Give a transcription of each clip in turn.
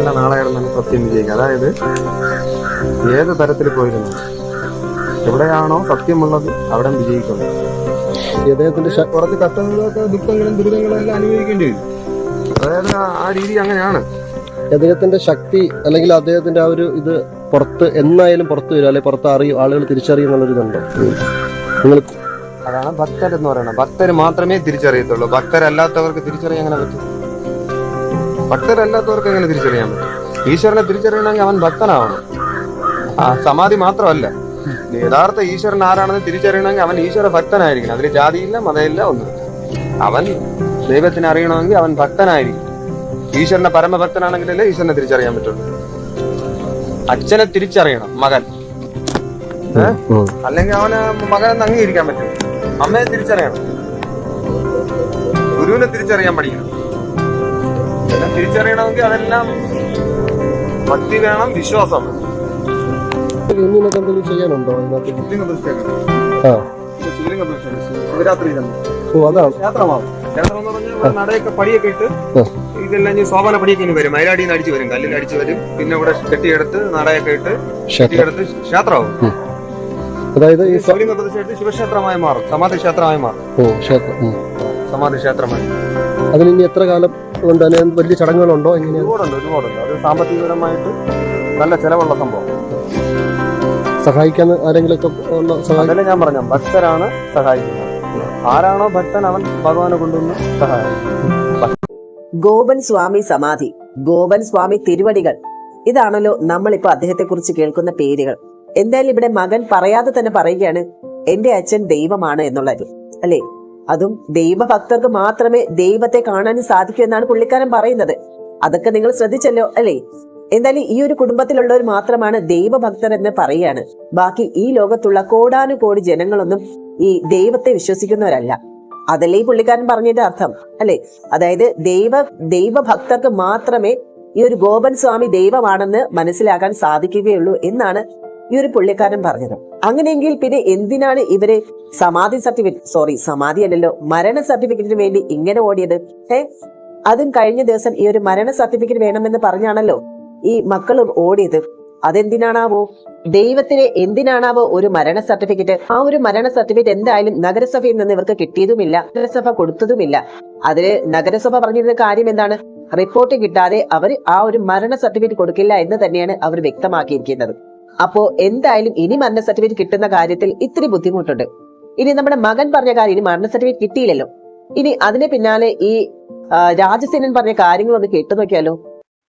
കിടന്നല്ല നാളെ കിടന്നല്ല സത്യം വിജയിക്കുക. അതായത് ഏത് തരത്തിൽ പോയിരുന്നു എവിടെയാണോ സത്യമുള്ളത് അവിടെ വിജയിക്കുന്നു. അദ്ദേഹത്തിന്റെ കുറച്ച് കഷ്ടങ്ങളൊക്കെ ദുഃഖങ്ങളും ദുരിതങ്ങളും എല്ലാം അനുഭവിക്കേണ്ടി വരും. അതായത് ആ- ആ രീതി അങ്ങനെയാണ്. അദ്ദേഹത്തിന്റെ ശക്തി അല്ലെങ്കിൽ അദ്ദേഹത്തിന്റെ ആ ഒരു ഇത് പുറത്ത് എന്നായാലും പുറത്ത് വരും. അല്ലെങ്കിൽ പുറത്ത് അറിയും ആളുകൾ തിരിച്ചറിയും എന്നുള്ളൊരു ഇതുണ്ടോ? നിങ്ങൾ അതാണ് ഭക്തർ എന്ന് പറയുന്നത്. ഭക്തർ മാത്രമേ തിരിച്ചറിയത്തുള്ളൂ. ഭക്തരല്ലാത്തവർക്ക് തിരിച്ചറിയാൻ അങ്ങനെ പറ്റും ഭക്തരല്ലാത്തവർക്ക് എങ്ങനെ തിരിച്ചറിയാൻ പറ്റും? ഈശ്വരനെ തിരിച്ചറിയണമെങ്കിൽ അവൻ ഭക്തനാവണം. ആ സമാധി മാത്രമല്ല. യഥാർത്ഥ ഈശ്വരൻ ആരാണെന്ന് തിരിച്ചറിയണമെങ്കിൽ അവൻ ഈശ്വര ഭക്തനായിരിക്കണം. അതിൽ ജാതിയില്ല മതമില്ല ഒന്നുമില്ല. അവൻ ദൈവത്തിനെ അറിയണമെങ്കിൽ അവൻ ഭക്തനായിരിക്കും ഈശ്വരന്റെ പരമഭക്തനാണെങ്കിലല്ലേ ഈശ്വരനെ തിരിച്ചറിയാൻ പറ്റുള്ളൂ. അച്ഛനെ തിരിച്ചറിയണം മകൻ. അല്ലെങ്കിൽ അവന് മകനെന്ന് അംഗീകരിക്കാൻ പറ്റും. അമ്മയെ തിരിച്ചറിയണം. ഗുരുവിനെ തിരിച്ചറിയാൻ പഠിക്കണം. ഇതെല്ലാം തിരിച്ചറിയണമെങ്കിൽ അതെല്ലാം ഭക്തി വേണം വിശ്വാസം വേണം. ഇന്നിനൊക്കെ എന്തെങ്കിലും ചെയ്യാനുണ്ടോ പ്രതിഷ്ഠയൊക്കെ. ആ. ശിവരാത്രി ഓ അതാണ്. ക്ഷേത്രമാവും. ക്ഷേത്രം എന്ന് പറഞ്ഞാൽ നടയൊക്കെ പടിയൊക്കെ ഇട്ട് ഇതെല്ലാം ഞാൻ സോപാന പടിയൊക്കെ ഇനി വരും. മൈലാടിയിൽ നിന്ന് അടിച്ചു വരും. കല്ലിൽ അടിച്ചു വരും. പിന്നെ ഇവിടെ കെട്ടിയെടുത്ത് നടയൊക്കെ ഇട്ട് കെട്ടിയെടുത്ത് ക്ഷേത്രമാവും. അതായത് ഈ സ- ശിവലിംഗ പ്രതിഷ്ഠ ശിവക്ഷേത്രമായി മാറും. സമാധി ക്ഷേത്രമായി മാറും. ഓ ക്ഷേത്രം. സമാധി ക്ഷേത്രമായി. അതിന് ഇനി എത്ര കാലം കൊണ്ട് തന്നെ വലിയ ചടങ്ങുകളുണ്ടോ എങ്ങനെയാണ് ഒരുപാടുണ്ട് ഒരുപാടുണ്ട്. അത് സാമ്പത്തികപരമായിട്ട് നല്ല ചിലവുള്ള സംഭവം. സഹായിക്കാൻ ആരെങ്കിലും ഉള്ള സഹായം അതല്ലേ ഞാൻ പറഞ്ഞ ഭക്തരാണ് സഹായിക്കുന്നത്. ആരാണോ ഭക്തൻ അവൻ ഭഗവാനെ കൊണ്ടുവന്ന് സഹായിക്കും. ഗോപൻ സ്വാമി സമാധി ഗോപൻ സ്വാമി തിരുവടികൾ. ഇതാണല്ലോ നമ്മളിപ്പോ അദ്ദേഹത്തെ കുറിച്ച് കേൾക്കുന്ന പേരുകൾ. എന്തായാലും ഇവിടെ മകൻ പറയാതെ തന്നെ പറയുകയാണ് എന്റെ അച്ഛൻ ദൈവമാണ് എന്നുള്ളത്. അല്ലെ? അതും ദൈവഭക്തർക്ക് മാത്രമേ ദൈവത്തെ കാണാൻ സാധിക്കൂ എന്നാണ് പുള്ളിക്കാരൻ പറയുന്നത്. അതൊക്കെ നിങ്ങൾ ശ്രദ്ധിച്ചല്ലോ അല്ലേ? എന്തായാലും ഈ ഒരു കുടുംബത്തിലുള്ളവർ മാത്രമാണ് ദൈവഭക്തർ എന്ന് പറയാണ് ബാക്കി ഈ ലോകത്തുള്ള കോടാനുകോടി ജനങ്ങളൊന്നും ഈ ദൈവത്തെ വിശ്വസിക്കുന്നവരല്ല. അതല്ലേ ഈ പുള്ളിക്കാരൻ പറഞ്ഞതിന്റെ അർത്ഥം അല്ലെ? അതായത് ദൈവ ദൈവഭക്തർക്ക് മാത്രമേ ഈ ഒരു ഗോപൻ സ്വാമി ദൈവമാണെന്ന് മനസ്സിലാക്കാൻ സാധിക്കുകയുള്ളൂ എന്നാണ് ഈ ഒരു പുള്ളിക്കാരൻ പറഞ്ഞത്. അങ്ങനെയെങ്കിൽ പിന്നെ എന്തിനാണ് ഇവർ സമാധി സർട്ടിഫിക്കറ്റ് സോറി സമാധി അല്ലല്ലോ മരണ സർട്ടിഫിക്കറ്റിന് വേണ്ടി ഇങ്ങനെ ഓടിയത്? ഏ അതും കഴിഞ്ഞ ദിവസം ഈ ഒരു മരണ സർട്ടിഫിക്കറ്റ് വേണമെന്ന് പറഞ്ഞാണല്ലോ ഈ മക്കളും ഓടിയത്. അതെന്തിനാണാവോ? ദൈവത്തിന് എന്തിനാണാവോ ഒരു മരണ സർട്ടിഫിക്കറ്റ് ആ ഒരു മരണ സർട്ടിഫിക്കറ്റ് എന്തായാലും നഗരസഭയിൽ നിന്ന് ഇവർക്ക് കിട്ടിയതുമില്ല നഗരസഭ കൊടുത്തതുമില്ല. അതിന് നഗരസഭ പറഞ്ഞിരുന്ന കാര്യം എന്താണ്? റിപ്പോർട്ട് കിട്ടാതെ അവർ ആ ഒരു മരണ സർട്ടിഫിക്കറ്റ് കൊടുക്കില്ല എന്ന് തന്നെയാണ് അവർ വ്യക്തമാക്കിയിരിക്കുന്നത്. അപ്പോ എന്തായാലും ഇനി മരണ സർട്ടിഫിക്കറ്റ് കിട്ടുന്ന കാര്യത്തിൽ ഇത്തിരി ബുദ്ധിമുട്ടുണ്ട്. ഇനി നമ്മുടെ മകൻ പറഞ്ഞ കാര്യം ഇനി മരണ സർട്ടിഫിക്കറ്റ് കിട്ടിയില്ലല്ലോ. ഇനി അതിന് പിന്നാലെ ഈ രാജസേനൻ പറഞ്ഞ കാര്യങ്ങളൊന്ന് കേട്ടു നോക്കിയാലോ?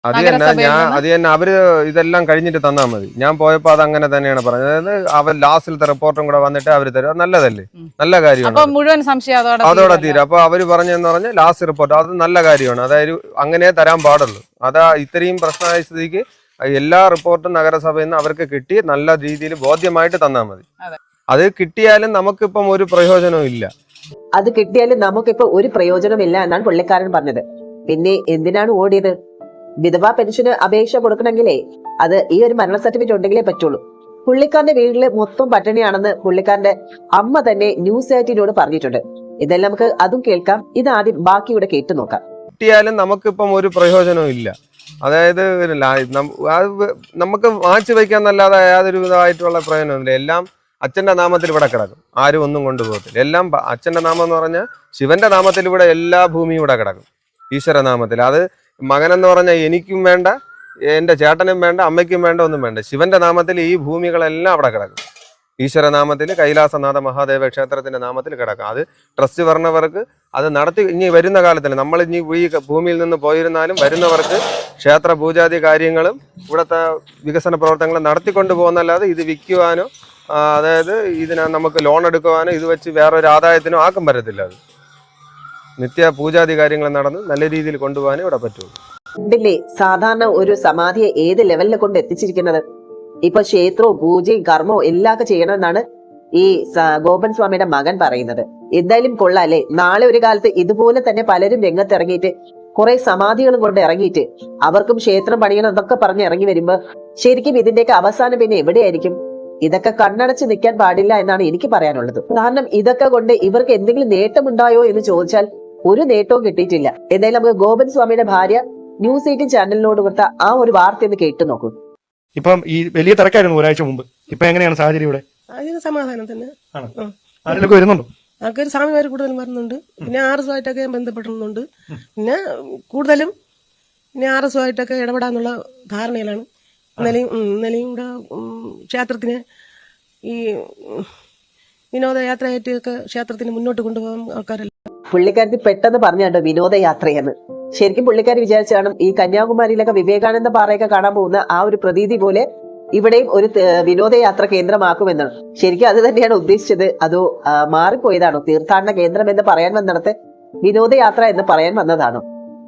അത് തന്നെ ഞാൻ അത് തന്നെ അവർ ഇതെല്ലാം കഴിഞ്ഞിട്ട് തന്നാ മതി. ഞാൻ പോയപ്പോ അത് അങ്ങനെ തന്നെയാണ് പറഞ്ഞത്. അതായത് അവർ ലാസ്റ്റിലത്തെ റിപ്പോർട്ടും കൂടെ വന്നിട്ട് അവർ തരും. അത് നല്ലതല്ലേ? നല്ല കാര്യമാണ് മുഴുവൻ സംശയം അതോടെ. തീരും അപ്പൊ അവർ പറഞ്ഞെന്ന് പറഞ്ഞാൽ ലാസ്റ്റ് റിപ്പോർട്ട് അത് നല്ല കാര്യമാണ്. അതായത് അങ്ങനെ തരാൻ പാടുള്ളൂ. അതാ ഇത്രയും പ്രശ്നമായ സ്ഥിതിക്ക് എല്ലാ റിപ്പോർട്ടും നഗരസഭയിൽ നിന്ന് അവർക്ക് കിട്ടി. നല്ല രീതിയിൽ ബോധ്യമായിട്ട് തന്നാൽ മതി. അത്. കിട്ടിയാലും നമുക്കിപ്പം ഒരു പ്രയോജനവും ഇല്ല. അത് കിട്ടിയാലും നമുക്കിപ്പോ ഒരു പ്രയോജനമില്ല എന്നാണ് പുള്ളിക്കാരൻ പറഞ്ഞത്. പിന്നെ എന്തിനാണ് ഓടിയത്? വിധവാ പെൻഷന് അപേക്ഷ കൊടുക്കണമെങ്കിലേ അത് ഈ ഒരു മരണ സർട്ടിഫിക്കറ്റ് ഉണ്ടെങ്കിലേ പറ്റുള്ളൂ. പുള്ളിക്കാരന്റെ വീട്ടിൽ മൊത്തം പട്ടിണിയാണെന്ന് പുള്ളിക്കാരന്റെ അമ്മ തന്നെ ന്യൂസ് എയ്റ്റീനോട് പറഞ്ഞിട്ടുണ്ട്. ഇതെല്ലാം നമുക്ക് അതും കേൾക്കാം. ഇത് ആദ്യം ബാക്കി ഇവിടെ കേട്ടു നോക്കാം. കിട്ടിയാലും നമുക്കിപ്പം ഒരു പ്രയോജനവും ഇല്ല. അതായത് നമുക്ക് വാച്ച് വയ്ക്കാന്നല്ലാതെ യാതൊരു വിധമായിട്ടുള്ള പ്രയോജനമില്ല എല്ലാം അച്ഛന്റെ നാമത്തിൽ ഇവിടെ കിടക്കും. ആരും ഒന്നും കൊണ്ടുപോകത്തില്ല. എല്ലാം അച്ഛന്റെ നാമം എന്ന് പറഞ്ഞാൽ ശിവന്റെ നാമത്തിൽ ഇവിടെ എല്ലാ ഭൂമിയും ഇവിടെ കിടക്കും. ഈശ്വര നാമത്തിൽ. അത് മകനെന്ന് പറഞ്ഞാൽ എനിക്കും വേണ്ട എന്റെ ചേട്ടനും വേണ്ട അമ്മയ്ക്കും വേണ്ട ഒന്നും വേണ്ട. ശിവന്റെ നാമത്തിൽ ഈ ഭൂമികളെല്ലാം അവിടെ കിടക്കും. ഈശ്വര നാമത്തിൽ കൈലാസനാഥ മഹാദേവ ക്ഷേത്രത്തിന്റെ നാമത്തിൽ കിടക്കാം. അത് ട്രസ്റ്റ് പറഞ്ഞവർക്ക് അത് നടത്തി ഇനി വരുന്ന കാലത്തിൽ നമ്മൾ ഇനി ഈ ഭൂമിയിൽ നിന്ന് പോയിരുന്നാലും വരുന്നവർക്ക് ക്ഷേത്ര പൂജാതി കാര്യങ്ങളും ഇവിടുത്തെ വികസന പ്രവർത്തനങ്ങളും നടത്തിക്കൊണ്ട് പോകുന്നല്ലാതെ ഇത് വിൽക്കുവാനോ അതായത് ഇതിന് നമുക്ക് ലോൺ എടുക്കുവാനോ ഇത് വെച്ച് വേറൊരു ആദായത്തിനോ ആക്കും പറ്റത്തില്ല അത്. നിത്യ പൂജാതി കാര്യങ്ങൾ നടന്ന് നല്ല രീതിയിൽ കൊണ്ടുപോകാനേ ഇവിടെ പറ്റുള്ളൂ. സാധാരണ ഒരു സമാധിയെ ഏത് ലെവലിൽ കൊണ്ട് എത്തിച്ചിരിക്കുന്നത്? ഇപ്പൊ ക്ഷേത്രവും പൂജയും കർമ്മവും എല്ലാം ഒക്കെ ചെയ്യണമെന്നാണ് ഈ ഗോപൻ സ്വാമിയുടെ മകൻ പറയുന്നത്. എന്തായാലും കൊള്ളാല്ലേ? നാളെ ഒരു കാലത്ത് ഇതുപോലെ തന്നെ പലരും രംഗത്തിറങ്ങിയിട്ട് കുറെ സമാധികളും കൊണ്ട് ഇറങ്ങിയിട്ട് അവർക്കും ക്ഷേത്രം പണിയണം എന്നൊക്കെ പറഞ്ഞ് ഇറങ്ങി വരുമ്പോ ശരിക്കും ഇതിന്റെയൊക്കെ അവസാനം പിന്നെ എവിടെയായിരിക്കും? ഇതൊക്കെ കണ്ണടച്ച് നിൽക്കാൻ പാടില്ല എന്നാണ് എനിക്ക് പറയാനുള്ളത്. കാരണം ഇതൊക്കെ കൊണ്ട് ഇവർക്ക് എന്തെങ്കിലും നേട്ടമുണ്ടായോ എന്ന് ചോദിച്ചാൽ ഒരു നേട്ടവും കിട്ടിയിട്ടില്ല. എന്തായാലും നമുക്ക് ഗോപൻ സ്വാമിയുടെ ഭാര്യ ന്യൂസ് എയ്റ്റീൻ ചാനലിനോട് കൊടുത്ത ആ ഒരു വാർത്ത ഒന്ന് കേട്ടു നോക്കൂ. ഇപ്പം ഈ വലിയ തിരക്കായിരുന്നു ഒരാഴ്ച മുമ്പ്. ഇപ്പൊ എങ്ങനെയാണ് സാഹചര്യം ഇവിടെ? അതിന് സമാധാനം തന്നെ. ആണ്? ആരെങ്കിലും ആരെങ്കിലൊക്കെ വരുന്നുണ്ടോ? ആൾക്കാർ സ്വാമിമാർ കൂടുതലും വരുന്നുണ്ട്. പിന്നെ ആർ എസ് ആയിട്ടൊക്കെ ഞാൻ ബന്ധപ്പെടുന്നുണ്ട് പിന്നെ കൂടുതലും പിന്നെ ആർ എസ് ആയിട്ടൊക്കെ ഇടപെടാന്നുള്ള ധാരണയിലാണ് ഇന്നലെയും ഇന്നലെയും ഇവിടെ ക്ഷേത്രത്തിന് ഈ വിനോദയാത്രയായിട്ടൊക്കെ ക്ഷേത്രത്തിന് മുന്നോട്ട് കൊണ്ടുപോകാൻ ആൾക്കാരെല്ലാം പുള്ളിക്കാരത്തി പെട്ടെന്ന് പറഞ്ഞു കേട്ടോ വിനോദയാത്രയെന്ന്. ശരിക്കും പുള്ളിക്കാരി വിചാരിച്ചു കാണും ഈ കന്യാകുമാരിയിലൊക്കെ വിവേകാനന്ദ പാറയൊക്കെ കാണാൻ പോകുന്ന ആ ഒരു പ്രതീതി പോലെ ഇവിടെയും ഒരു വിനോദയാത്ര കേന്ദ്രമാക്കുമെന്നാണ്. ശരിക്കും അത് തന്നെയാണ് ഉദ്ദേശിച്ചത്. അതോ മാറിപ്പോയതാണോ? തീർത്ഥാടന കേന്ദ്രം എന്ന് പറയാൻ വന്നിടത്ത് വിനോദയാത്ര എന്ന് പറയാൻ വന്നതാണോ?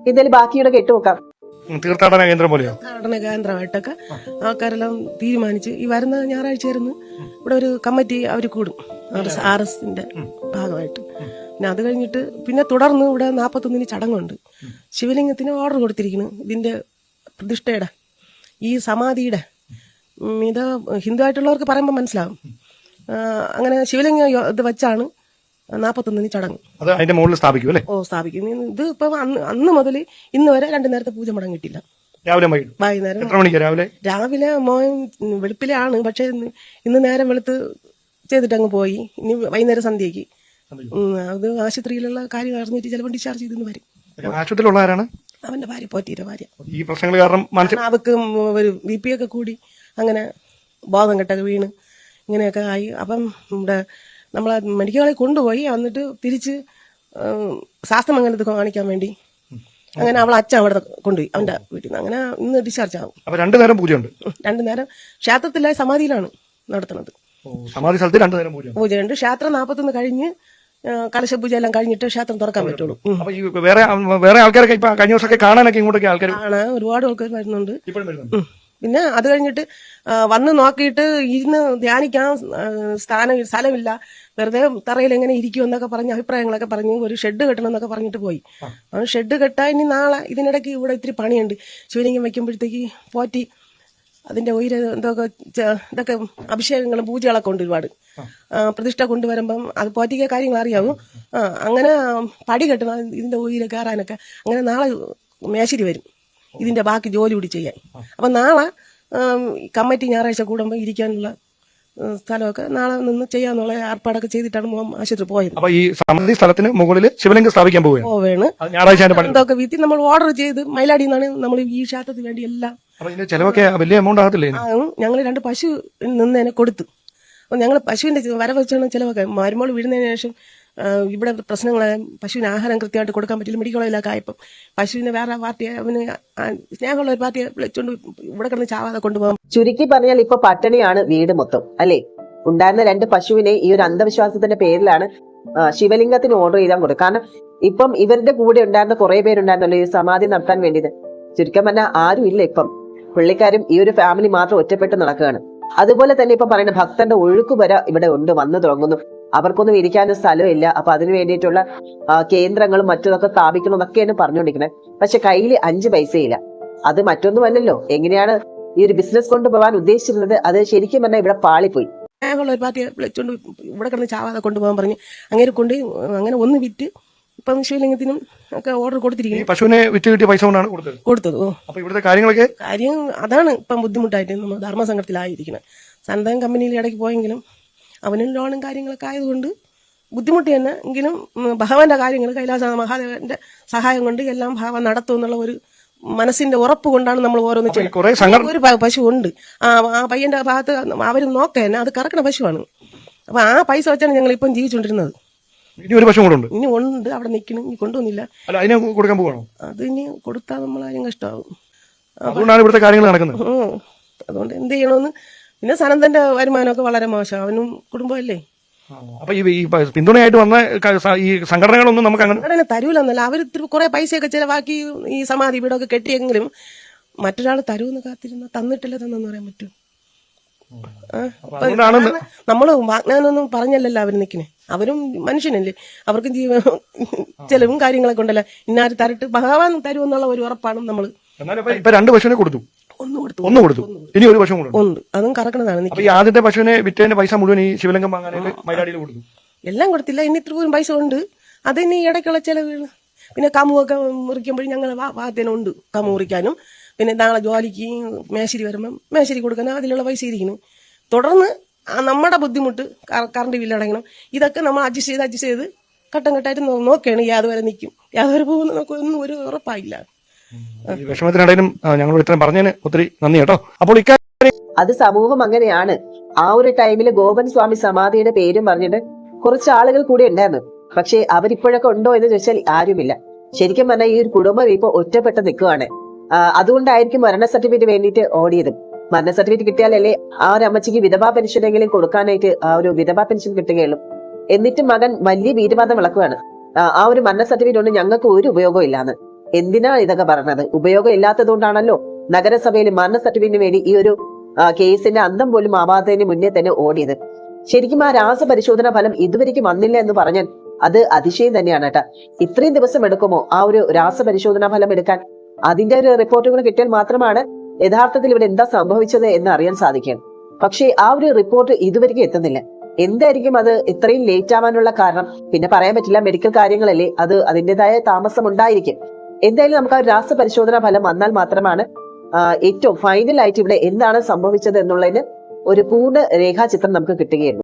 ഇതിൽ ബാക്കിയുടെ കേട്ടുനോക്കാം തീർത്ഥാടന കേന്ദ്രം പോലെയോ? തീർത്ഥാടന കേന്ദ്രമായിട്ടൊക്കെ ആൾക്കാരെല്ലാം തീരുമാനിച്ച് ഈ വരുന്ന ഞായറാഴ്ച ആയിരുന്നു ഇവിടെ ഒരു കമ്മിറ്റി അവർ കൂടും. ആർ എസ് ആർ എസിന്റെ ഭാഗമായിട്ട്. പിന്നെ അത് കഴിഞ്ഞിട്ട് പിന്നെ തുടർന്ന് ഇവിടെ നാൽപ്പത്തൊന്നിന് ചടങ്ങുണ്ട്. ശിവലിംഗത്തിന് ഓർഡർ കൊടുത്തിരിക്കുന്നു. ഇതിന്റെ പ്രതിഷ്ഠയുടെ ഈ സമാധിയുടെ. ഇത് ഹിന്ദു ആയിട്ടുള്ളവർക്ക് പറയുമ്പോൾ മനസ്സിലാവും അങ്ങനെ ശിവലിംഗം ഇത് വെച്ചാണ് നാൽപ്പത്തൊന്നിന് ചടങ്ങ്. അത് അതിന്റെ മുകളിൽ സ്ഥാപിക്കും അല്ലേ? ഓ സ്ഥാപിക്കും. ഇത് ഇപ്പം അന്ന് അന്ന് മുതൽ ഇന്ന് വരെ രണ്ടു നേരത്തെ പൂജ മുടങ്ങിയിട്ടില്ല രാവിലെ വൈകിട്ട്. വൈകുന്നേരം എത്ര മണിക്ക് രാവിലെ? രാവിലെ മോൻ വെളുപ്പിലാണ് പക്ഷെ ഇന്ന് നേരം വെളുത്ത് ചെയ്തിട്ടങ്ങ് പോയി. ഇനി വൈകുന്നേരം സന്ധ്യയ്ക്ക്. അത് ആശുപത്രിയിലുള്ള കാര്യം അറിഞ്ഞിട്ട് ചിലപ്പോൾ ഡിസ്ചാർജ് ചെയ്തെന്ന് വരും. ആശുപത്രിയിലുള്ള ആരാണ്? അവന്റെ ഭാര്യ പോറ്റീരെ ഭാര്യ. ഈ പ്രശ്നങ്ങൾ കാരണം അവക്ക് ഒരു ബി പി ഒക്കെ കൂടി അങ്ങനെ ബോധം കെട്ടൊക്കെ വീണ് ഇങ്ങനെയൊക്കെ ആയി. അപ്പം ഇവിടെ നമ്മളെ മെഡിക്കൽ കോളേജ് കൊണ്ടുപോയി. എന്നിട്ട് തിരിച്ച് ശാസ്ത്രമംഗലത്ത് കാണിക്കാൻ വേണ്ടി അങ്ങനെ അവളെ അച്ഛൻ അവിടെ കൊണ്ടുപോയി. അവന്റെ വീട്ടിൽ നിന്ന്. അങ്ങനെ ഇന്ന് ഡിസ്ചാർജ് ആവും. അപ്പൊ രണ്ടു നേരം പൂജ ഉണ്ട് രണ്ടു നേരം ക്ഷേത്രത്തിലെ സമാധിയിലാണ് നടത്തുന്നത്. സമാധി സ്ഥലത്ത് രണ്ടു നേരം പൂജ പൂജയുണ്ട്. ക്ഷേത്രം നാൽപ്പത്തൊന്ന് കഴിഞ്ഞ് കലശപൂജ എല്ലാം കഴിഞ്ഞിട്ട് ക്ഷേത്രം തുറക്കാൻ പറ്റുള്ളൂ. അപ്പൊ ഈ വേറെ വേറെ ആൾക്കാരൊക്കെ ഇപ്പൊ കഴിഞ്ഞ ദിവസമൊക്കെ കാണാനൊക്കെ ഇങ്ങോട്ടൊക്കെ ആൾക്കാർ ആണ് ഒരുപാട് ആൾക്കാർ വരുന്നുണ്ട്. ഇപ്പോഴും വരുന്നുണ്ട്. പിന്നെ അത് കഴിഞ്ഞിട്ട് വന്ന് നോക്കിയിട്ട് ഇരുന്ന് ധ്യാനിക്കാൻ സ്ഥാനം സ്ഥലമില്ല. വെറുതെ തറയിൽ എങ്ങനെ ഇരിക്കും എന്നൊക്കെ പറഞ്ഞ് അഭിപ്രായങ്ങളൊക്കെ പറഞ്ഞു ഒരു ഷെഡ് കെട്ടണം എന്നൊക്കെ പറഞ്ഞിട്ട് പോയി. ഷെഡ് കെട്ടാ ഇനി നാളെ ഇതിനിടയ്ക്ക് ഇവിടെ ഇത്തിരി പണിയുണ്ട്. ശിവലിംഗം വെക്കുമ്പോഴത്തേക്ക് പോറ്റി അതിന്റെ ഉയര എന്തൊക്കെ ഇതൊക്കെ അഭിഷേകങ്ങളും പൂജകളൊക്കെ ഉണ്ട് ഒരുപാട്. പ്രതിഷ്ഠ കൊണ്ടുവരുമ്പം അത് പോറ്റിക്ക കാര്യങ്ങൾ അറിയാവും. ആ അങ്ങനെ പടി കെട്ടണം ഇതിന്റെ ഉയര കയറാനൊക്കെ അങ്ങനെ നാളെ മേശരി വരും. ഇതിന്റെ ബാക്കി ജോലി കൂടി ചെയ്യാൻ. അപ്പം നാളെ കമ്മിറ്റി ഞായറാഴ്ച കൂടുമ്പോൾ ഇരിക്കാനുള്ള സ്ഥലമൊക്കെ നാളെ നിന്ന് ചെയ്യാന്നുള്ള ഏർപ്പാടൊക്കെ ചെയ്തിട്ടാണ് മോം ആശുപത്രി പോയത്. അപ്പൊ ഈ സമാധി സ്ഥലത്തിന് മുകളിൽ ശിവലിംഗം സ്ഥാപിക്കാൻ പോവുകയാണ്. എന്തൊക്കെ വിധി നമ്മൾ ഓർഡർ ചെയ്ത് മൈലാടിന്നാണ് നിന്നാണ് നമ്മൾ ഈ ക്ഷേത്രത്തിന് വേണ്ടി എല്ലാം അപ്പൊ ഇതിന്റെ ചെലവൊക്കെ വലിയ എമൗണ്ട് ആകത്തില്ലേ? ഞങ്ങൾ രണ്ട് പശു നിന്നതിനെ കൊടുത്തു. അപ്പോൾ ഞങ്ങൾ പശുവിന്റെ വരവെച്ചാണ് വെച്ചാണ് ചിലവൊക്കെ മരുമോൾ വീഴുന്നതിന് ശേഷം ആ, ഇവിടെ പ്രശ്നങ്ങൾ പശുവിന് ആഹാരം കൃത്യമായിട്ട് കൊടുക്കാൻ പറ്റില്ല മെഡിക്കൽ കോളേജിലൊക്കെ ആയപ്പം പശുവിനെ വേറെ പാർട്ടിയെ അവന് ആ, സ്നേഹമുള്ള ഒരു പാർട്ടിയെ വിളിച്ചുകൊണ്ട് ഇവിടെ കിടന്ന് ചാവാതെ കൊണ്ടുപോകാൻ ചുരുക്കി പറഞ്ഞാൽ ഇപ്പൊ പട്ടിണിയാണ് വീട് മൊത്തം അല്ലേ? ഉണ്ടായിരുന്ന രണ്ട് പശുവിനെ ഈ ഒരു അന്ധവിശ്വാസത്തിന്റെ പേരിലാണ് ആ, ശിവലിംഗത്തിന് ഓർഡർ ചെയ്താൽ കൊടുക്കും കാരണം ഇപ്പം ഇവരുടെ കൂടെ ഉണ്ടായിരുന്ന കുറെ പേരുണ്ടായിരുന്നല്ലോ ഈ സമാധി നടത്താൻ വേണ്ടിയത് ചുരുക്കം പറഞ്ഞാൽ ആരും ഇല്ല ഇപ്പം. പുള്ളിക്കാരും ഈ ഒരു ഫാമിലി മാത്രം ഒറ്റപ്പെട്ട് നടക്കുകയാണ്. അതുപോലെ തന്നെ ഇപ്പൊ പറയുന്ന ഭക്തന്റെ ഒഴുക്ക് വരെ ഇവിടെ ഉണ്ട് വന്നു തുടങ്ങുന്നു. അവർക്കൊന്നും ഇരിക്കാനും സ്ഥലമില്ല അപ്പൊ അതിനു വേണ്ടിയിട്ടുള്ള കേന്ദ്രങ്ങളും മറ്റതൊക്കെ സ്ഥാപിക്കണം എന്നൊക്കെയാണ് പറഞ്ഞുകൊണ്ടിരിക്കുന്നത്. പക്ഷെ കയ്യിൽ അഞ്ച് പൈസയില്ല. അത് മറ്റൊന്നുമല്ലല്ലോ. എങ്ങനെയാണ് ഈ ഒരു ബിസിനസ് കൊണ്ട് പോകാൻ ഉദ്ദേശിച്ചിരുന്നത്? അത് ശരിക്കും പറഞ്ഞാൽ ഇവിടെ പാളിപ്പോയി. സ്നേഹമുള്ള ഒരു പാർട്ടിയെ വിളിച്ചുകൊണ്ട് ഇവിടെ കിടന്ന് ചാവാതെ കൊണ്ടുപോകാൻ പറഞ്ഞു അങ്ങനെ കൊണ്ട് അങ്ങനെ ഒന്ന് വിറ്റ് ഇപ്പം ശിവലിംഗത്തിനും ഒക്കെ ഓർഡർ ഈ കൊടുത്തിരിക്കുന്നു പശുവിനെ വിറ്റ് കിട്ടിയ പൈസ കൊണ്ടാണ് കൊടുത്തത്? കൊടുത്തത് ഓ. അപ്പൊ ഇവിടുത്തെ കാര്യങ്ങളൊക്കെ? കാര്യം അതാണ് ഇപ്പം ബുദ്ധിമുട്ടായിട്ട് നമ്മൾ ധർമ്മസംഘത്തിലായിരിക്കുന്നത് സന്തം കമ്പനിയിൽ ഇടയ്ക്ക് പോയെങ്കിലും അവനും ലോണും കാര്യങ്ങളൊക്കെ ആയതുകൊണ്ട് ബുദ്ധിമുട്ട് തന്നെ. എങ്കിലും ഭഗവാന്റെ കാര്യങ്ങൾ കൈലാസ മഹാദേവന്റെ സഹായം കൊണ്ട് എല്ലാം ഭഗവാൻ നടത്തും എന്നുള്ള ഒരു മനസ്സിന്റെ ഉറപ്പ് കൊണ്ടാണ് നമ്മൾ ഓരോന്ന് ചെയ്യുന്നത്. ഒരു പശു ഉണ്ട് ആ ആ പയ്യന്റെ ഭാഗത്ത് അവർ നോക്കാൻ അത് കറക്കണ പശുവാണ്. അപ്പൊ ആ പൈസ വെച്ചാണ് ഞങ്ങൾ ഇപ്പം ജീവിച്ചുകൊണ്ടിരുന്നത്. ഇനി ഒരു പശു കൂടെ ഉണ്ട്. ഇനി ഉണ്ട് അവിടെ നിൽക്കണം ഇനി കൊണ്ടുവന്നില്ല. അല്ല അതിനെ കൊടുക്കാൻ പോവാണോ? അത് ഇനി കൊടുത്താൽ നമ്മളാരും കഷ്ടമാവും അതുകൊണ്ടാണ് ഇവിടുത്തെ കാര്യങ്ങൾ നടക്കുന്നത്. ഉം. അതുകൊണ്ട് എന്ത് ചെയ്യണമെന്ന്? പിന്നെ സനന്തന്റെ വരുമാനമൊക്കെ വളരെ മോശം അവനും കുടുംബമല്ലേ? അപ്പൊ ഈ ഈ പ- പിന്തുണയായിട്ട് വന്ന ക- സ- ഈ സംഘടനകളൊന്നും നമുക്ക് അങ്ങനെ അങ്ങനെ തരൂലെന്നല്ല അവർ ഇത്തിരി കുറെ പൈസയൊക്കെ ചിലവാക്കി ഈ സമാധി വീടൊക്കെ കെട്ടിയെങ്കിലും മറ്റൊരാൾ തരൂന്ന് കാത്തിരുന്ന തന്നിട്ടില്ല തന്നെന്ന് പറയാൻ പറ്റൂ. അതുകൊണ്ടാണ് ന- നമ്മൾ വാഗ്ദാനമൊന്നും പറഞ്ഞല്ലല്ലോ അവർ നിൽക്കണേ. അവരും മനുഷ്യനല്ലേ? അവർക്കും ജീവ ചെലവും കാര്യങ്ങളൊക്കെ ഉണ്ടല്ലോ. ഇന്നാര് തരട്ട് ഭഗവാൻ തരുമെന്നുള്ള ഒരു ഉറപ്പാണ് നമ്മൾ ഇപ്പൊ- രണ്ട് പശുവിനെ കൊടുത്തു. ഒന്ന് കൊടുത്തു. ഒന്ന് കൊടുത്തു. ഇനി ഒരു പശു കൂടെ ഉണ്ട്. അതും കറക്കണതാണ് അപ്പൊ ഈ ആദ്യത്തെ പശുവിനെ വിറ്റേന്റെ പൈസ മുഴുവൻ ഈ ശിവലിംഗം വാങ്ങാനായിട്ട് മൈലാടിയിൽ കൊടുത്തു. എല്ലാം കൊടുത്തില്ല. ഇനി ഇത്ര പോലും പൈസ ഉണ്ട്. അത് ഇനി ഇടയ്ക്കുള്ള ചെലവ് പിന്നെ കമുവൊക്കെ മുറിക്കുമ്പോഴും ഞങ്ങൾ വാദ്യനുണ്ട് കമു മുറിക്കാനും. പിന്നെ നാളെ ജോലിക്ക് മേശരി വരുമ്പം മേശരി കൊടുക്കാനും അതിലുള്ള പൈസ ഇരിക്കുന്നു. തുടർന്ന് നമ്മുടെ ബുദ്ധിമുട്ട് കറണ്ട് ബില്ലടങ്ങണം ഇതൊക്കെ നമ്മൾ അഡ്ജസ്റ്റ് ചെയ്ത് അഡ്ജസ്റ്റ് ചെയ്ത് ഘട്ടം ഘട്ടമായിട്ട് നോക്കുകയാണ് യാതൊരു നിൽക്കും യാതൊരു പോകുന്ന നമുക്കൊന്നും ഒരു ഉറപ്പായില്ല. വിഷമത്തിനിടയിലും ആ, ഇത്രയും പറഞ്ഞതിന് ഒത്തിരി നന്ദി കേട്ടോ. അപ്പോൾ അത് സമൂഹം അങ്ങനെയാണ്. ആ ഒരു ടൈമിൽ ഗോപൻ സ്വാമി സമാധിയുടെ പേരും പറഞ്ഞിട്ട് കുറച്ച് ആളുകൾ കൂടി ഉണ്ടായിരുന്നു. പക്ഷെ അവരിപ്പോഴൊക്കെ ഉണ്ടോ എന്ന് ചോദിച്ചാൽ ആരുമില്ല. ശരിക്കും പറഞ്ഞാൽ ഈ ഒരു കുടുംബം ഇപ്പൊ ഒറ്റപ്പെട്ട് നിൽക്കുവാണ്. അതുകൊണ്ടായിരിക്കും മരണ സർട്ടിഫിക്കറ്റ് വേണ്ടിയിട്ട് ഓടിയത്. മരണ സർട്ടിഫിക്കറ്റ് കിട്ടിയാലല്ലേ ആ ഒരു അമ്മച്ചിക്ക് വിധവാ പെൻഷൻ എങ്കിലും കൊടുക്കാനായിട്ട് ആ ഒരു വിധവാ പെൻഷൻ കിട്ടുകയുള്ളൂ. എന്നിട്ട് മകൻ വലിയ വീരവാദം വിളക്കുവാണ്. ആ, ഒരു മരണ സർട്ടിഫിക്കറ്റ് കൊണ്ട് ഞങ്ങൾക്ക് ഒരു ഉപയോഗം ഇല്ലാന്ന്. എന്തിനാ ഇതൊക്കെ പറഞ്ഞത്? ഉപയോഗം ഇല്ലാത്തതുകൊണ്ടാണല്ലോ നഗരസഭയിൽ മരണ സർട്ടിഫിക്കറ്റിന് വേണ്ടി ഈ ഒരു കേസിന്റെ അന്തം പോലും ആവാത്തതിന് മുന്നേ തന്നെ ഓടിയത്. ശരിക്കും ആ രാസ രാസപരിശോധന ഫലം ഇതുവരേക്കും വന്നില്ല എന്ന് പറഞ്ഞാൽ അത് അതിശയം തന്നെയാണ് കേട്ടോ. ഇത്രയും ദിവസം എടുക്കുമോ ആ ഒരു രാസ രാസപരിശോധനാ ഫലം എടുക്കാൻ? അതിന്റെ ഒരു റിപ്പോർട്ടുകൾ കിട്ടിയാൽ മാത്രമാണ് യഥാർത്ഥത്തിൽ ഇവിടെ എന്താ സംഭവിച്ചത് എന്ന് അറിയാൻ സാധിക്കുകയാണ് പക്ഷേ ആ ഒരു റിപ്പോർട്ട് ഇതുവരെയ്ക്ക് എത്തുന്നില്ല. എന്തായിരിക്കും അത്? ഇത്രയും ലേറ്റ് ആവാനുള്ള കാരണം? പിന്നെ പറയാൻ പറ്റില്ല മെഡിക്കൽ കാര്യങ്ങളല്ലേ? അത് അതിന്റെതായ താമസം ഉണ്ടായിരിക്കും. എന്തായാലും നമുക്ക് ആ ഒരു രാസപരിശോധനാ ഫലം വന്നാൽ മാത്രമാണ് ഏറ്റവും ഫൈനൽ ആയിട്ട് ഇവിടെ എന്താണ് സംഭവിച്ചത് എന്നുള്ളതിന് ഒരു പൂർണ രേഖാചിത്രം നമുക്ക് കിട്ടുകയുള്ളൂ.